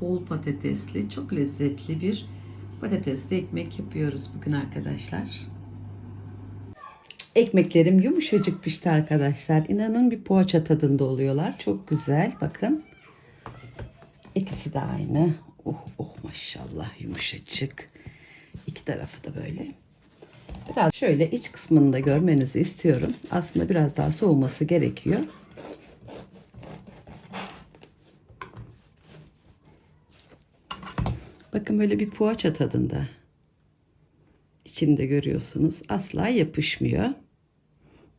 bol patatesli, çok lezzetli bir patatesli ekmek yapıyoruz bugün arkadaşlar. Ekmeklerim yumuşacık pişti arkadaşlar. İnanın bir poğaça tadında oluyorlar. Çok güzel. Bakın. İkisi de aynı. Oh oh maşallah yumuşacık. İki tarafı da böyle. Biraz şöyle iç kısmını da görmenizi istiyorum. Aslında biraz daha soğuması gerekiyor. Bakın böyle bir poğaça tadında. İçinde görüyorsunuz. Asla yapışmıyor.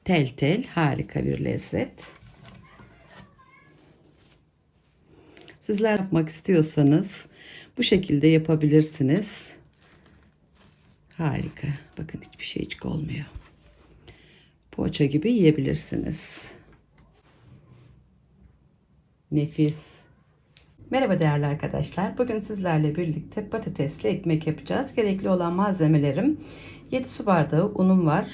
Tel tel harika bir lezzet. Sizler yapmak istiyorsanız bu şekilde yapabilirsiniz. Harika. Bakın hiçbir şey hiç olmuyor. Poğaça gibi yiyebilirsiniz. Nefis. Merhaba değerli arkadaşlar. Bugün sizlerle birlikte patatesli ekmek yapacağız. Gerekli olan malzemelerim 7 su bardağı unum var.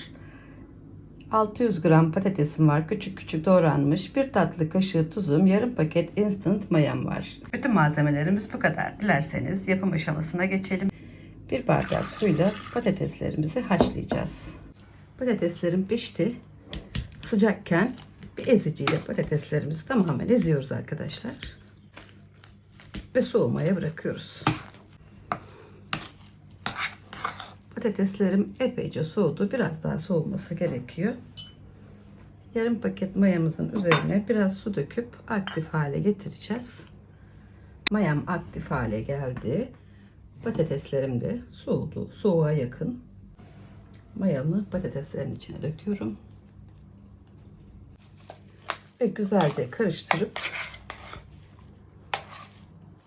600 gram patatesim var. Küçük küçük doğranmış. 1 tatlı kaşığı tuzum, yarım paket instant mayam var. Bütün malzemelerimiz bu kadar. Dilerseniz yapım aşamasına geçelim. Bir bardak suyla patateslerimizi haşlayacağız. Patateslerim pişti. Sıcakken bir eziciyle patateslerimizi tamamen eziyoruz arkadaşlar. Ve soğumaya bırakıyoruz. Patateslerim epeyce soğudu. Biraz daha soğuması gerekiyor. Yarım paket mayamızın üzerine biraz su döküp aktif hale getireceğiz. Mayam aktif hale geldi. Patateslerim de soğudu. Soğuğa yakın. Mayamı patateslerin içine döküyorum. Ve güzelce karıştırıp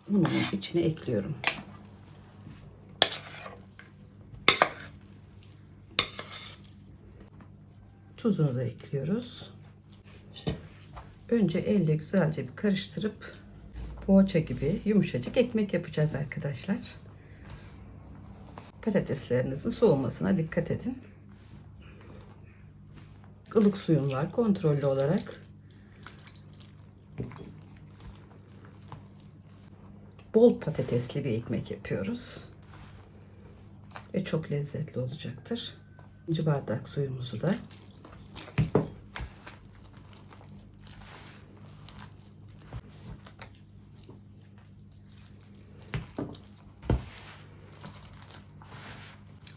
bunun içine ekliyorum. Tuzunu da ekliyoruz. Önce elle güzelce bir karıştırıp poğaça gibi yumuşacık ekmek yapacağız arkadaşlar. Patateslerinizin soğumasına dikkat edin. Ilık suyum var kontrollü olarak. Bol patatesli bir ekmek yapıyoruz. Ve çok lezzetli olacaktır. İkinci bardak suyumuzu da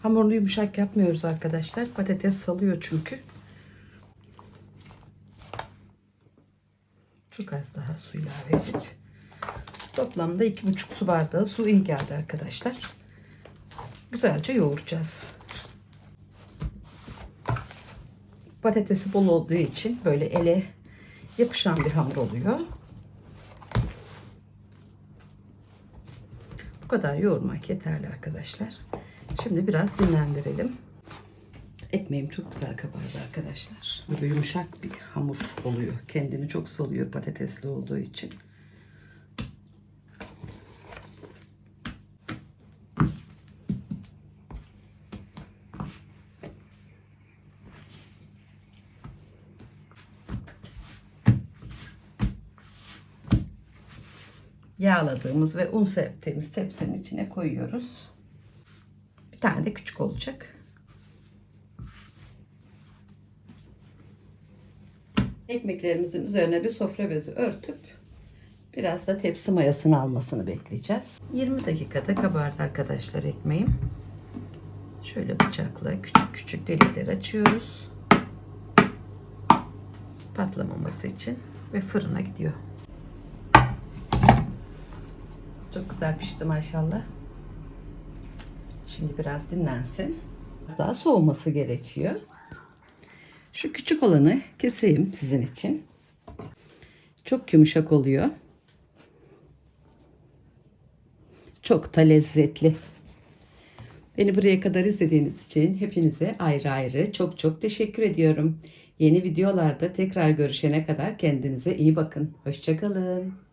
Hamurunu yumuşak yapmıyoruz arkadaşlar. Patates salıyor çünkü. Çok az daha su ilave edip toplamda iki buçuk su bardağı su iyi geldi arkadaşlar. Güzelce yoğuracağız. Patatesi bol olduğu için böyle ele yapışan bir hamur oluyor. Bu kadar yoğurmak yeterli arkadaşlar. Şimdi biraz dinlendirelim. Ekmeğim çok güzel kabardı arkadaşlar. Böyle yumuşak bir hamur oluyor. Kendini çok salıyor patatesli olduğu için. Yağladığımız ve un serptiğimiz tepsinin içine koyuyoruz. Bir tane de küçük olacak. Ekmeklerimizin üzerine bir sofra bezi örtüp biraz da tepsi mayasını almasını bekleyeceğiz. 20 dakikada kabardı arkadaşlar ekmeğim. Şöyle bıçakla küçük küçük delikler açıyoruz. Patlamaması için ve fırına gidiyor. Çok güzel pişti maşallah. Şimdi biraz dinlensin. Biraz daha soğuması gerekiyor. Şu küçük olanı keseyim sizin için. Çok yumuşak oluyor. Çok da lezzetli. Beni buraya kadar izlediğiniz için hepinize ayrı ayrı çok çok teşekkür ediyorum. Yeni videolarda tekrar görüşene kadar kendinize iyi bakın. Hoşçakalın.